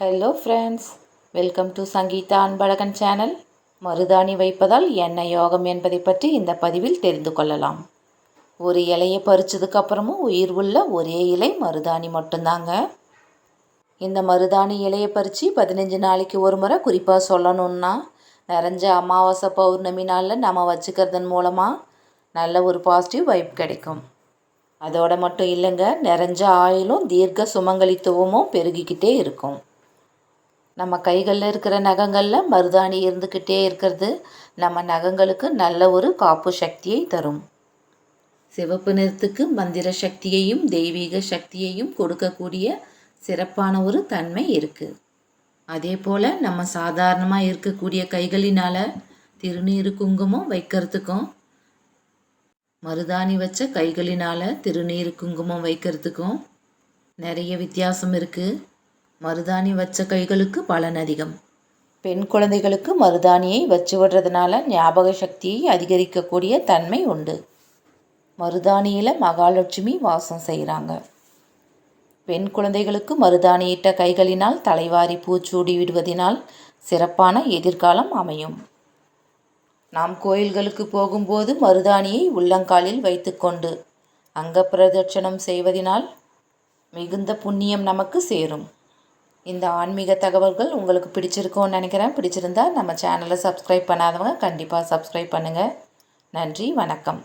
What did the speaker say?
Hello friends welcome to Sangeetha Anbazhagan channel மருதாணி வைப்பதால் என்ன யோகம் என்பதை பற்றி இந்த பதிவில் தெரிந்து கொள்ளலாம். ஒரு இலையை பறிச்சதுக்கப்புறமும் உயிர் உள்ள ஒரே இலை மருதாணி மட்டும்தாங்க. இந்த மருதாணி இலையை பறித்து பதினஞ்சு நாளைக்கு ஒரு முறை குறிப்பாக சொல்லணுன்னா நிறைஞ்ச அமாவாசை பௌர்ணமி நாளில் நம்ம வச்சுக்கிறதன் மூலமாக நல்ல ஒரு பாசிட்டிவ் வைப் கிடைக்கும். அதோடு மட்டும் இல்லைங்க நிறைஞ்ச ஆயிலும் தீர்க்க சுமங்கலித்துவமும் பெருகிக்கிட்டே இருக்கும். நம்ம கைகளில் இருக்கிற நகங்களில் மருதாணி இருந்துக்கிட்டே இருக்கிறது நம்ம நகங்களுக்கு நல்ல ஒரு காப்பு சக்தியை தரும். சிவப்பு நிறத்துக்கு மந்திர சக்தியையும் தெய்வீக சக்தியையும் கொடுக்கக்கூடிய சிறப்பான ஒரு தன்மை இருக்குது அதே போல் நம்ம சாதாரணமாக இருக்கக்கூடிய கைகளினால் திருநீர் குங்குமம் வைக்கிறதுக்கும் மருதாணி வச்ச கைகளினால் திருநீர் குங்குமம் வைக்கிறதுக்கும் நிறைய வித்தியாசம் இருக்குது மருதாணி வச்ச கைகளுக்கு பலன் அதிகம். பெண் குழந்தைகளுக்கு மருதாணியை வச்சு விடுறதுனால ஞாபக சக்தியை அதிகரிக்கக்கூடிய தன்மை உண்டு. மருதாணியில் மகாலட்சுமி வாசம் செய்கிறாங்க பெண் குழந்தைகளுக்கு மருதாணியிட்ட கைகளினால் தலைவாரி பூச்சூடி விடுவதினால் சிறப்பான எதிர்காலம் அமையும். நாம் கோயில்களுக்கு போகும்போது மருதாணியை உள்ளங்காலில் வைத்துக்கொண்டு அங்க பிரதட்சணம் செய்வதினால் மிகுந்த புண்ணியம் நமக்கு சேரும். இந்த ஆன்மீக தகவல்கள் உங்களுக்கு பிடிச்சிருக்கும்னு நினைக்கிறேன். பிடிச்சிருந்தா நம்ம சேனலை சப்ஸ்கிரைப் பண்ணாதவங்க கண்டிப்பாக சப்ஸ்கிரைப் பண்ணுங்கள் நன்றி வணக்கம்.